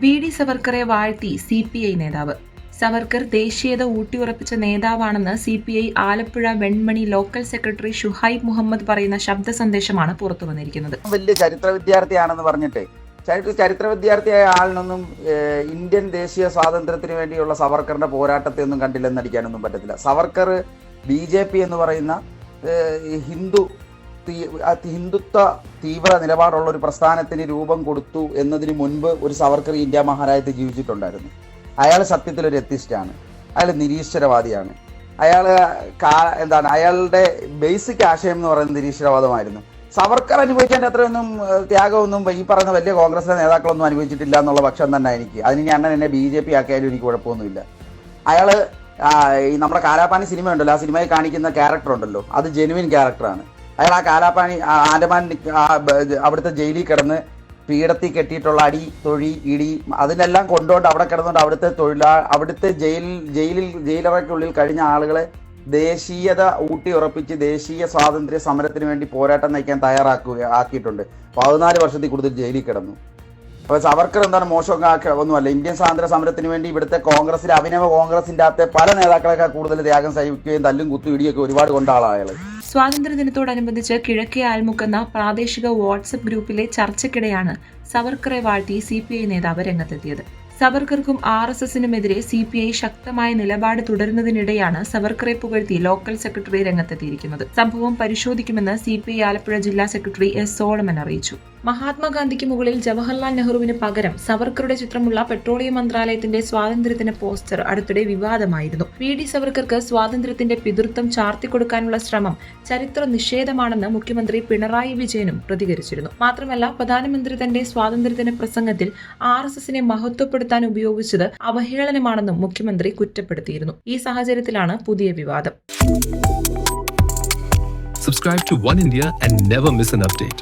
V D സവർക്കറെ വാഴ്ത്തി C P I നേതാവ്. സവർക്കർ ദേശീയത ഊട്ടിയുറപ്പിച്ച നേതാവാണെന്ന് C P I Alappuzha Venmani local secretary Shuhaib Muhammad പറയുന്ന ശബ്ദ സന്ദേശമാണ് പുറത്തു വന്നിരിക്കുന്നത്. വലിയ ചരിത്ര വിദ്യാർത്ഥിയാണെന്ന് പറഞ്ഞിട്ട്. ചരി- ചരിത്ര വിദ്യാർത്ഥിയായ ആളിനൊന്നും ഇന്ത്യൻ ദേശീയ സ്വാതന്ത്ര്യത്തിന് വേണ്ടിയുള്ള സവർക്കറിന്റെ പോരാട്ടത്തെ ഒന്നും കണ്ടില്ലെന്ന് അടിക്കാനൊന്നും പറ്റത്തില്ല. സവർക്കർ ബി ജെ പി എന്ന് പറയുന്ന ഹിന്ദു ഹിന്ദുത്വ തീവ്ര നിലപാടുള്ള ഒരു പ്രസ്ഥാനത്തിന് രൂപം കൊടുത്തു എന്നതിന് മുൻപ് ഒരു സവർക്കർ ഇന്ത്യ മഹാരാജ്യത്ത് ജീവിച്ചിട്ടുണ്ടായിരുന്നു. അയാൾ സത്യത്തിൽ ഒരു എത്തിസ്റ്റാണ്. അയാൾ നിരീശ്വരവാദിയാണ്. അയാൾ എന്താണ് അയാളുടെ ബേസിക് ആശയം എന്ന് പറയുന്നത് നിരീശ്വരവാദമായിരുന്നു. സവർക്കർ അനുഭവിച്ചതിന്റെ അത്രയൊന്നും ത്യാഗമൊന്നും ഈ പറയുന്ന വലിയ കോൺഗ്രസിലെ നേതാക്കളൊന്നും അനുഭവിച്ചിട്ടില്ല എന്നുള്ള പക്ഷം തന്നെ എനിക്ക്. അതിന് ഞാൻ എന്നെ ബി ജെ പി ആക്കിയാലും എനിക്ക് കുഴപ്പമൊന്നുമില്ല. അയാൾ ഈ നമ്മുടെ കാലാപാനി സിനിമ ഉണ്ടല്ലോ ആ സിനിമയിൽ കാണിക്കുന്ന ക്യാരക്ടർ ഉണ്ടല്ലോ അത് ജെനുവിൻ ക്യാരക്ടറാണ്. അയാൾ ആ കാലാപ്പാണി ആൻഡമാൻ അവിടുത്തെ ജയിലിൽ കിടന്ന് പീഡത്തിൽ കെട്ടിയിട്ടുള്ള അടി തൊഴി ഇടി അതിനെല്ലാം കൊണ്ടുകൊണ്ട് അവിടെ കിടന്നുകൊണ്ട് അവിടുത്തെ തൊഴിലാ അവിടുത്തെ ജയിൽ ജയിലിൽ ജയിലറയ്ക്കുള്ളിൽ കഴിഞ്ഞ ആളുകളെ ദേശീയത ഊട്ടി ഉറപ്പിച്ച് ദേശീയ സ്വാതന്ത്ര്യ സമരത്തിന് വേണ്ടി പോരാട്ടം നയിക്കാൻ തയ്യാറാക്കുക ആക്കിയിട്ടുണ്ട്. പതിനാല് വർഷത്തിൽ കൂടുതൽ ജയിലിൽ കിടന്നു. അപ്പൊ സവർക്കർ എന്താണ് മോശം ഒന്നുമല്ല. ഇന്ത്യൻ സ്വാതന്ത്ര്യ സമരത്തിന് വേണ്ടി ഇവിടുത്തെ കോൺഗ്രസിലെ അഭിനവ കോൺഗ്രസിന്റെ അകത്തെ പല നേതാക്കളൊക്കെ കൂടുതൽ ത്യാഗം സഹിക്കുകയും തല്ലും കുത്തും ഇടിയൊക്കെ ഒരുപാട് കൊണ്ട ആളാണ് സ്വാതന്ത്ര്യ സ്വാതന്ത്ര്യദിനത്തോടനുബന്ധിച്ച് കിഴക്കേ ആൽമുക്കെന്ന പ്രാദേശിക വാട്സപ്പ് ഗ്രൂപ്പിലെ ചർച്ചയ്ക്കിടെയാണ് സവർക്കറെ വാഴ്ത്തി സി പി ഐ നേതാവ് രംഗത്തെത്തിയത്. സവർക്കർക്കും ആർ എസ് എസിനുമെതിരെ സി പി ഐ ശക്തമായ നിലപാട് തുടരുന്നതിനിടെയാണ് സവർക്കറെ പുകഴ്ത്തി ലോക്കൽ സെക്രട്ടറി രംഗത്തെത്തിയിരിക്കുന്നത്. സംഭവം പരിശോധിക്കുമെന്ന് സി പി ഐ ആലപ്പുഴ ജില്ലാ സെക്രട്ടറി എസ് സോളമൻ അറിയിച്ചു. മഹാത്മാഗാന്ധിക്ക് മുകളിൽ ജവഹർലാൽ നെഹ്റുവിന് പകരം സവർക്കറുടെ ചിത്രമുള്ള പെട്രോളിയം മന്ത്രാലയത്തിന്റെ സ്വാതന്ത്ര്യത്തിന് പോസ്റ്റർ അടുത്തിടെ വിവാദമായിരുന്നു. വി ഡി സവർക്കർക്ക് സ്വാതന്ത്ര്യത്തിന്റെ പിതൃത്വം ചാർത്തിക്കൊടുക്കാനുള്ള ശ്രമം ചരിത്ര നിഷേധമാണെന്ന് മുഖ്യമന്ത്രി പിണറായി വിജയനും പ്രതികരിച്ചിരുന്നു. മാത്രമല്ല പ്രധാനമന്ത്രി തന്റെ സ്വാതന്ത്ര്യദിന പ്രസംഗത്തിൽ ആർ എസ് എസിനെ മഹത്വപ്പെടുത്താൻ ഉപയോഗിച്ചത് അവഹേളനമാണെന്നും മുഖ്യമന്ത്രി കുറ്റപ്പെടുത്തിയിരുന്നു. ഈ സാഹചര്യത്തിലാണ് പുതിയ വിവാദം. Subscribe to One India and never miss an update.